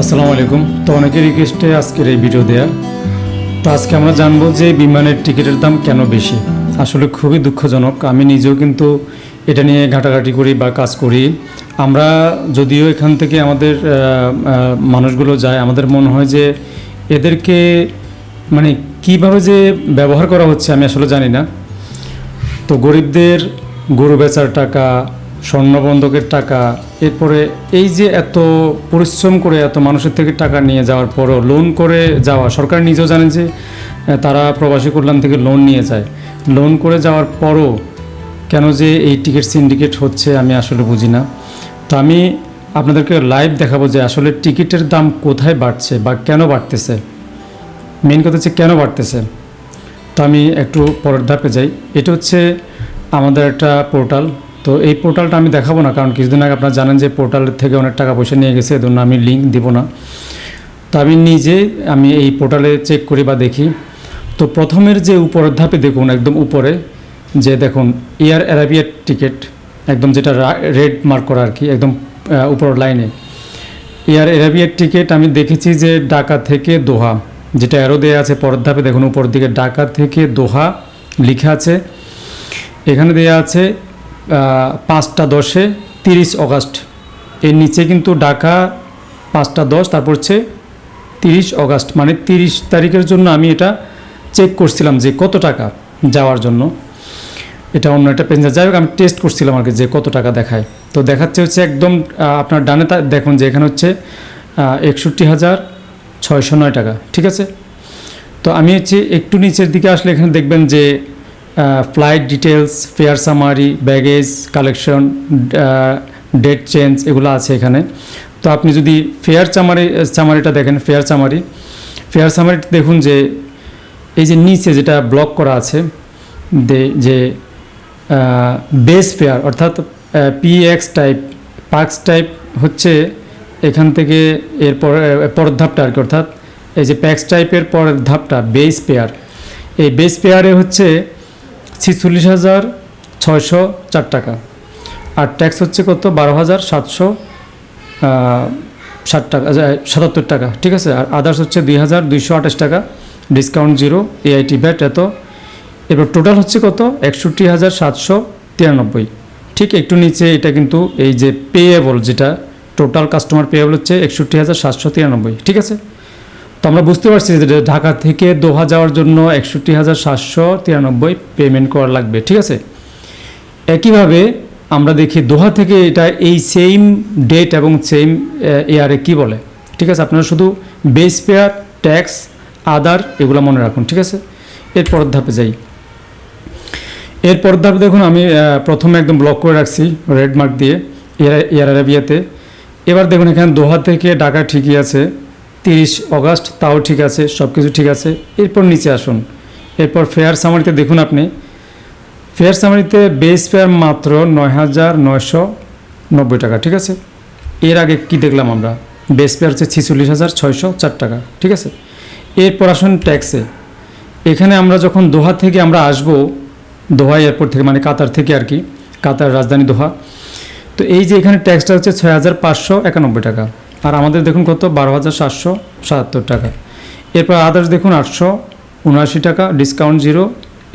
আসসালামু আলাইকুম। তো অনেকের রিকোয়েস্টে আজকের এই ভিডিও দেয়া। তো আজকে আমরা জানব যে বিমানের টিকিটের দাম কেন বেশি। আসলে খুবই দুঃখজনক। আমি নিজেও কিন্তু এটা নিয়ে ঘাটাঘাটি করি বা কাজ করি। আমরা যদিও এখান থেকে আমাদের মানুষগুলো যায়, আমাদের মনে হয় যে এদেরকে মানে কীভাবে যে ব্যবহার করা হচ্ছে আমি আসলে জানি না। তো গরিবদের গরু বেচার টাকা স্বর্ণ বন্ধকের টাকা, এরপরে এই যে এত পরিশ্রম করে এত মানুষের থেকে টাকা নিয়ে যাওয়ার পরও লোন করে যাওয়া, সরকার নিজেও জানেন যে তারা প্রবাসী কল্যাণ থেকে লোন নিয়ে যায়। লোন করে যাওয়ার পরও কেন যে এই টিকিট সিন্ডিকেট হচ্ছে আমি আসলে বুঝি না। তো আমি আপনাদেরকে লাইভ দেখাবো যে আসলে টিকিটের দাম কোথায় বাড়ছে বা কেন বাড়তেছে। মেন কথা হচ্ছে কেন বাড়তেছে। তো আমি একটু পরের ধাপে যাই। এটা হচ্ছে আমাদের একটা পোর্টাল তো এই পোর্টালটা আমি দেখাবো না কারণ কিছুদিন আগে আপনারা জানেন যে পোর্টাল থেকে অনেক টাকা পয়সা নিয়ে গেছে এজন্য আমি লিঙ্ক দিব না। তো আমি নিজে আমি এই পোর্টালে চেক করি বা দেখি। তো প্রথমের যে উপরের ধাপে দেখুন একদম উপরে যে দেখুন এয়ার অ্যারাবিয়ার টিকিট একদম যেটা রেড মার্ক করা আর কি একদম আহ, উপরের লাইনে এয়ার অ্যারাবিয়ার টিকিট আমি দেখেছি যে ঢাকা থেকে দোহা যেটা অ্যারো দেওয়া আছে পরের ধাপে দেখুন উপর দিকে ঢাকা থেকে দোহা লিখা আছে। এখানে দেওয়া আছে পাঁচটা দশে তিরিশ অগাস্ট। এর নিচে কিন্তু ঢাকা পাঁচটা দশ, তারপর হচ্ছে তিরিশ অগাস্ট। মানে তিরিশ তারিখের জন্য আমি এটা চেক করছিলাম যে কত টাকা যাওয়ার জন্য। এটা অন্য একটা পেঞ্জার যাই হোক, আমি টেস্ট করছিলাম আর কি যে কত টাকা দেখায়। তো দেখাচ্ছে হচ্ছে একদম আপনার ডানে দেখুন যে এখানে হচ্ছে একষট্টি হাজার ছয়শো নয় টাকা, ঠিক আছে? তো আমি হচ্ছে একটু নিচের দিকে আসলে এখানে দেখবেন যে flight details fare summary baggage collection date change এগুলো আছে এখানে। তো আপনি যদি ফেয়ার চামারি চামারিটা দেখেন ফেয়ার চামারি ফেয়ার সামারি দেখুন যে এই যে নিচে যেটা ব্লক করা আছে যে বেস ফেয়ার অর্থাৎ পিএক্স টাইপ পার্কস টাইপ হচ্ছে এখান থেকে এরপর পরের ধাপটা আর কি, অর্থাৎ এই যে প্যাক্স টাইপের পরের ধাপটা বেস পেয়ার এই বেস পেয়ারে হচ্ছে ছিচল্লিশ হাজার ছয়শো চার টাকা। আর ট্যাক্স হচ্ছে কত? বারো হাজার সাতশো ষাট টাকা সাতাত্তর টাকা, ঠিক আছে? আর আদার্স হচ্ছে দুই হাজার দুইশো আঠাশ টাকা ডিসকাউন্ট জিরো এআইটি ব্যাট এত। এবার টোটাল হচ্ছে কত? একষট্টি হাজার সাতশো তিরানব্বই। ঠিক একটু নিচে এটা কিন্তু এই যে পেয়েবল যেটা টোটাল কাস্টমার পেয়েবল হচ্ছে একষট্টি হাজার সাতশো তিরানব্বই, ঠিক আছে? তো আমরা বুঝতে পারছি যে ঢাকা থেকে দোহা যাওয়ার জন্য একষট্টি হাজার সাতশো তিরানব্বই পেমেন্ট করা লাগবে, ঠিক আছে? একইভাবে আমরা দেখি দোহা থেকে এটা এই সেম ডেট এবং সেম এয়ারে কি বলে? ঠিক আছে, আপনারা শুধু বেস পেয়ার ট্যাক্স আদার এগুলো মনে রাখুন, ঠিক আছে? এরপর ধাপে যাই। এরপর ধাপে দেখুন আমি প্রথমে একদম ব্লক করে রাখছি রেড মার্ক দিয়ে এয়ার এয়ার আরাবিয়াতে। এবার দেখুন এখানে দোহা থেকে ঢাকা ঠিকই আছে। তিরিশ অগাস্ট, তাও ঠিক আছে সব কিছু ঠিক আছে। এরপর নিচে আসুন। এরপর ফেয়ার সামারিতে দেখুন আপনি। ফেয়ার সামারিতে বেস ফেয়ার মাত্র নয় হাজার নয়শো নব্বই টাকা, ঠিক আছে? এর আগে কি দেখলাম আমরা? বেস ফেয়ার হচ্ছে ছিচল্লিশ হাজার ছয়শো চার টাকা, ঠিক আছে? এরপর আসুন ট্যাক্সে এখানে আমরা যখন দোহা থেকে আমরা আসব, দোহা এয়ারপোর্ট থেকে মানে কাতার থেকে আর কি, কাতার রাজধানী দোহা, তো এই যে এখানে ট্যাক্সটা হচ্ছে ছয় হাজার পাঁচশো একানব্বই টাকা। আর আমাদের দেখুন কত? বারো হাজার সাতশো সাতাত্তর টাকা। এরপর আদার্স দেখুন আটশো উনআশি টাকা ডিসকাউন্ট জিরো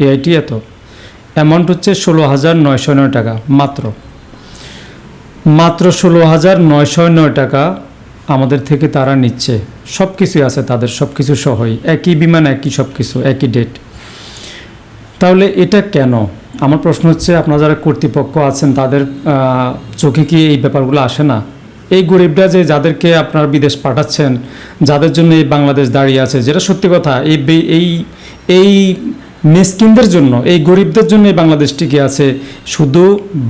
এআইটি এত। অ্যামাউন্ট হচ্ছে ষোলো হাজার নয়শো নয় টাকা, মাত্র। মাত্র ষোলো হাজার নয়শো নয় টাকা আমাদের থেকে তারা নিচ্ছে। সব কিছুই আছে তাদের সব কিছু সহই। একই বিমান, একই সব কিছু একই ডেট তাহলে এটা কেন? আমার প্রশ্ন হচ্ছে, আপনারা যারা কর্তৃপক্ষ আছেন, তাদের চোখে কি এই ব্যাপারগুলো আসে না? এই গরিবরা যে যাদেরকে আপনার বিদেশ পাঠাচ্ছেন, যাদের জন্য এই বাংলাদেশ দাঁড়িয়ে আছে, যেটা সত্যি কথা, এই এই এই মিসকিনদের জন্য, এই গরিবদের জন্য এই বাংলাদেশ টিকে আছে শুধু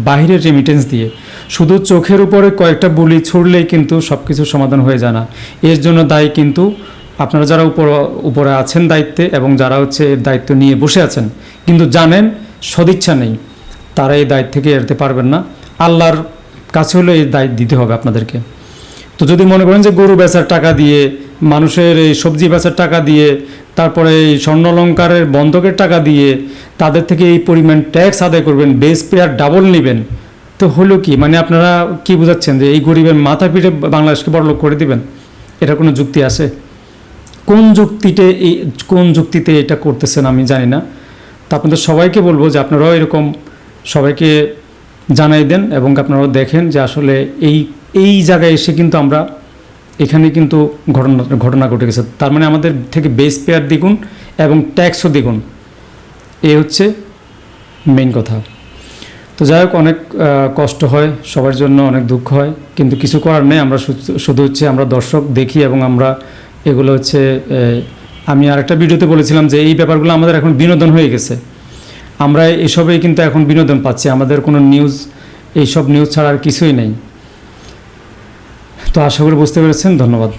বাইরের রেমিটেন্স দিয়ে। শুধু চোখের উপরে কয়েকটা বুলি ছুড়লেই কিন্তু সব কিছু সমাধান হয়ে যায় না। এর জন্য দায়ী কিন্তু আপনারা যারা উপর, উপরে আছেন দায়িত্বে এবং যারা হচ্ছে এর দায়িত্ব নিয়ে বসে আছেন, কিন্তু জানেন সদিচ্ছা নেই। তারা এই দায়িত্ব থেকে এড়তে পারবেন না। আল্লাহর কাছে হলে এই দায়িত্ব দিতে হবে আপনাদেরকে। তো যদি মনে করেন যে গরু বেচার টাকা দিয়ে, মানুষের এই সবজি বেচার টাকা দিয়ে, তারপরে এই স্বর্ণলঙ্কারের বন্ধকের টাকা দিয়ে তাদের থেকে এই পরিমাণ ট্যাক্স আদায় করবেন বেস পেয়ার ডাবল নেবেন, তো হলো কি? মানে আপনারা কি বোঝাচ্ছেন যে এই গরিবের মাথা পিঠে বাংলাদেশকে বড়লোক করে দিবেন? এটা কোনো যুক্তি আছে? কোন যুক্তিতে এই, কোন যুক্তিতে এটা করতেছেন আমি জানি না। তা আপনাদের সবাইকে বলব যে আপনারাও এরকম সবাইকে জানাই দেন এবং আপনারাও দেখেন যে আসলে এই এই জায়গায় এসে কিন্তু আমরা এখানে কিন্তু ঘটনা ঘটনা ঘটে গেছে। তার মানে আমাদের থেকে বেস পেয়ার দ্বিগুণ এবং ট্যাক্সও দ্বিগুণ। এ হচ্ছে মেইন কথা। তো যাই হোক, অনেক কষ্ট হয়, সবার জন্য অনেক দুঃখ হয়, কিন্তু কিছু করার নেই। আমরা শুধু- হচ্ছে আমরা দর্শক দেখি এবং আমরা এগুলো হচ্ছে আমি আরেকটা ভিডিওতে বলেছিলাম যে এই ব্যাপারগুলো আমাদের এখন বিনোদন হয়ে গেছে। আমরা এসবেই কিন্তু এখন বিনোদন পাচ্ছি, আমাদের কোনো নিউজ এইসব নিউজ ছাড়া আর কিছুই নেই। তো আশা করি বুঝতে পেরেছেন, ধন্যবাদ।